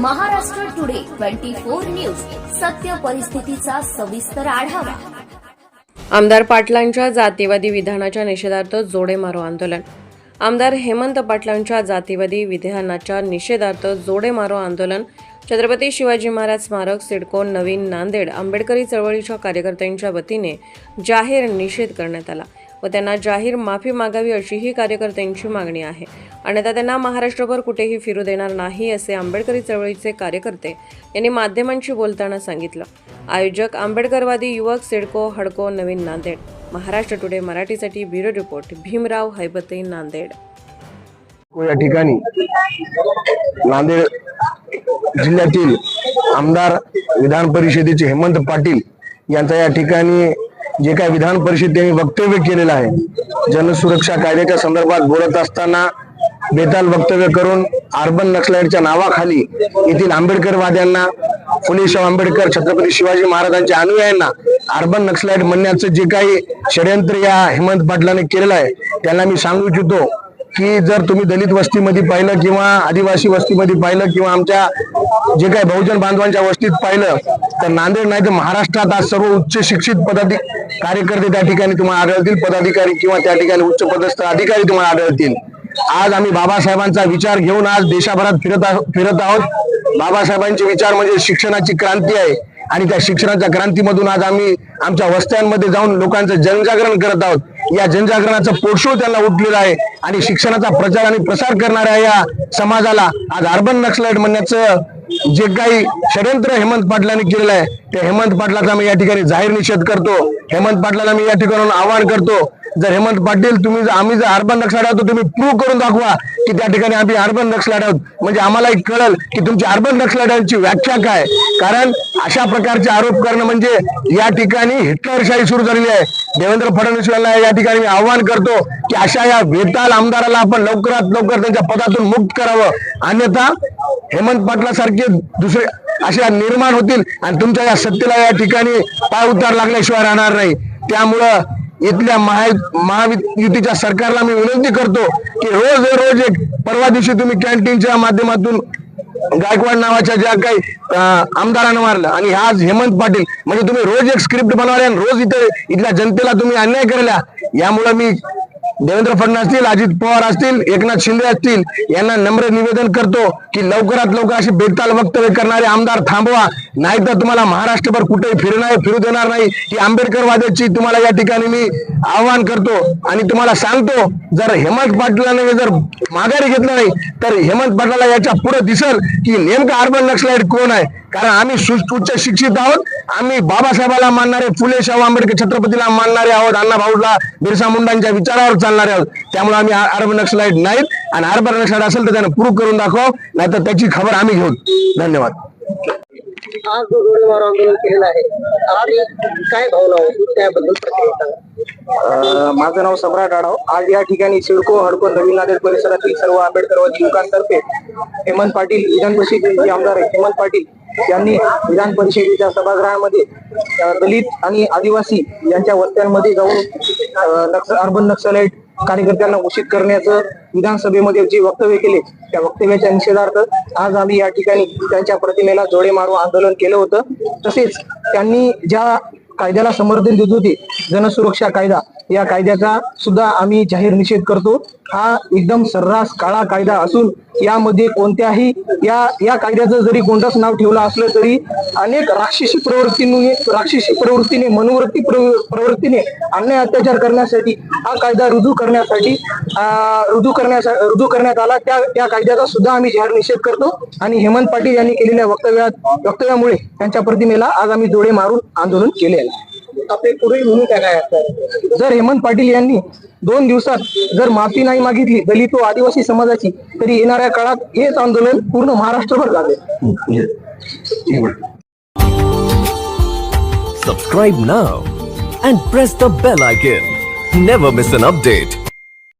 Maharashtra today twenty four news. सत्य परिस्थितीचा सविस्तर आढावा. आमदार पाटलांच्या जातीवादी विधानाच्या निषेधार्थ जोडे मारो आंदोलन. आमदार हेमंत पाटलांच्या जातीवादी विधानाच्या निषेधार्थ जोडे मारो आंदोलन. छत्रपती शिवाजी महाराज स्मारक सिडको नवीन नांदेड आंबेडकरी चळवळीच्या कार्यकर्त्यांच्या वतीने जाहीर निषेध करण्यात आला. व त्यांना जाहीर माफी मागावी अशी ही कार्यकर्त्यांची मागणी आहे. आणि आता त्यांना महाराष्ट्रभर कुठेही फिरू देणार नाही असे आंबेडकरी चळवळीचे कार्यकर्ते यांनी माध्यमांशी बोलताना सांगितलं. आयोजक आंबेडकरवादी युवक सिडको हडको नवीन नांदेड. महाराष्ट्र टुडे मराठीसाठी ब्युरो रिपोर्ट भीमराव हैबते नांदेड. या ठिकाणी नांदेड जिल्ह्यातील आमदार विधान परिषदेचे हेमंत पाटील यांचा या ठिकाणी जे काही विधान परिषद त्यांनी वक्तव्य केलेलं आहे जनसुरक्षा कायद्याच्या संदर्भात बोलत असताना बेताल वक्तव्य करून अर्बन नक्सलाईटच्या नावाखाली येथील आंबेडकरवाद्यांना फुले शाहू आंबेडकर छत्रपती शिवाजी महाराजांच्या अनुयायांना अर्बन नक्सलाईट म्हणण्याचं जे काही षडयंत्र या हेमंत पाटलाने केलेलं आहे त्यांना मी सांगू इच्छितो की जर तुम्ही दलित वस्तीमध्ये पाहिलं किंवा आदिवासी वस्तीमध्ये पाहिलं किंवा आमच्या जे काही बहुजन बांधवांच्या वस्तीत पाहिलं तर नांदेड नाही तर महाराष्ट्रात आज सर्व उच्च शिक्षित पदाधिक कार्यकर्ते त्या ठिकाणी तुम्हाला आढळतील पदाधिकारी किंवा त्या ठिकाणी उच्च पदस्थ अधिकारी तुम्हाला आढळतील. आज आम्ही बाबासाहेबांचा विचार घेऊन आज देशाभरात फिरत फिरत आहोत. बाबासाहेबांचे विचार म्हणजे शिक्षणाची क्रांती आहे आणि त्या शिक्षणाच्या क्रांतीमधून आज आम्ही आमच्या वस्त्यांमध्ये जाऊन लोकांचं जनजागरण करत आहोत. या जनजागरणाचं पोषो त्यांना उठलेलं आहे आणि शिक्षणाचा प्रचार आणि प्रसार करणाऱ्या या समाजाला आज अर्बन नक्सलाईट म्हणण्याचं जे काही षडयंत्र हेमंत पाटलांनी केलेलं आहे ते हेमंत पाटलाचा मी या ठिकाणी जाहीर निषेध करतो. हेमंत पाटलाला मी या ठिकाणून आवाहन करतो. जर हेमंत पाटील तुम्ही जर आम्ही जर अर्बन नक्षलाड आहोत तुम्ही प्रूव्ह करून दाखवा की त्या ठिकाणी आम्ही अर्बन नक्षलाड आहोत म्हणजे आम्हालाही कळल की तुमची अर्बन नक्षलाडांची व्याख्या काय. कारण अशा प्रकारचे आरोप करणं म्हणजे या ठिकाणी हिटलरशाही सुरू झालेली आहे. देवेंद्र फडणवीस यांना या ठिकाणी मी आव्हान करतो की अशा या वेताल आमदाराला आपण लवकरात लवकर त्यांच्या पदातून मुक्त करावं. अन्यथा हेमंत पाटलासारखे दुसरे अशा निर्माण होतील आणि तुमच्या या सत्तेला या ठिकाणी पाय उतार लागल्याशिवाय राहणार नाही. त्यामुळं इथल्या महा महायुतीच्या सरकारला मी विनंती करतो की रोज रोज एक परवा दिवशी तुम्ही कॅन्टीनच्या माध्यमातून गायकवाड नावाच्या ज्या काही आमदारांना मारलं. आणि आज हेमंत पाटील म्हणजे तुम्ही रोज एक स्क्रिप्ट बनवल्या रोज इथे इथल्या जनतेला तुम्ही अन्याय केलेला. यामुळे मी देवेंद्र फडणवीस असतील अजित पवार असतील एकनाथ शिंदे असतील यांना नम्र निवेदन करतो की लवकरात लवकर अशी बेताल वक्तव्य करणारे आमदार थांबवा. नाहीतर तुम्हाला महाराष्ट्रभर कुठेही फिरणार फिरू देणार नाही. ही आंबेडकरवाद्याची तुम्हाला या ठिकाणी मी आवाहन करतो. आणि तुम्हाला सांगतो जर हेमंत पाटलाने जर माघारी घेतलं नाही तर हेमंत पाटलाला याच्यापुढे दिसल की नेमकं अर्बन नक्सलाईट कोण आहे? कारण आम्ही सु- उच्च शिक्षित आहोत. आम्ही बाबासाहेबाला मानणारे फुले शाहू आंबेडकर छत्रपतीला मानणारे आहोत. अण्णा भाऊला बिरसा मुंडांच्या विचारावर चालणारे आहोत. त्यामुळे आम्ही अर्बन नक्षलाईट नाहीत. आणि अर्बन नक्षलाईट असेल तर त्यानं प्रूव्ह करून दाखव. नाहीतर त्याची खबर आम्ही घेऊ. धन्यवाद. आज जो गोळीबार आंदोलन केलेलं आहे आपली काय भावना होती त्याबद्दल प्रतिक्रिया सांगा. अं, माझं नाव सम्राट आढाव आज या ठिकाणी सिडको हडको नवीन परिसरातील सर्व आंबेडकरवादी युवकांतर्फे हेमंत पाटील विधान परिषदेचे आमदार आहेत, हेमंत पाटील यांनी विधान परिषदेच्या सभागृहामध्ये अं, दलित आणि आदिवासी यांच्या वस्त्यांमध्ये जाऊन अं, नक्स अर्बन नक्सलाईट कार्यकर्त्यांना घोषित करण्याचं विधानसभेमध्ये जे वक्तव्य केले त्या वक्तव्याच्या निषेधार्थ आज आम्ही या ठिकाणी त्यांच्या प्रतिमेला जोडे मारू आंदोलन केलं होतं. तसेच त्यांनी ज्या कायद्याला समर्थन देत होते. जनसुरक्षा कायदा. या कायद्याचा सुद्धा आम्ही जाहीर निषेध करतो. हा एकदम सर्रास काळा कायदा असून यामध्ये कोणत्याही या या कायद्याचं जरी कोणतंच नाव ठेवलं असलं तरी अनेक राक्षसी प्रवृत्तीने राक्षसी प्रवृत्तीने मनोवृत्ती प्रवृत्तीने अन्याय अत्याचार करण्यासाठी हा कायदा रुजू करण्यासाठी अं, रुजू करण्याचा रुजू करण्यात आला. त्या त्या कायद्याचा सुद्धा आम्ही जाहीर निषेध करतो. आणि हेमंत पाटील यांनी केलेल्या वक्तव्यात वक्तव्यामुळे त्यांच्या प्रतिमेला आज आम्ही जोडे मारून आंदोलन केले आहे. आपली पुढील भूमिका काय असणार जर हेमंत पाटील यांनी दोन दिवसात जर माफी नाही मागितली दलित व आदिवासी समाजाची तरी येणाऱ्या काळात हेच आंदोलन पूर्ण महाराष्ट्रभर चालेल Subscribe now and press the bell icon. Never miss an update.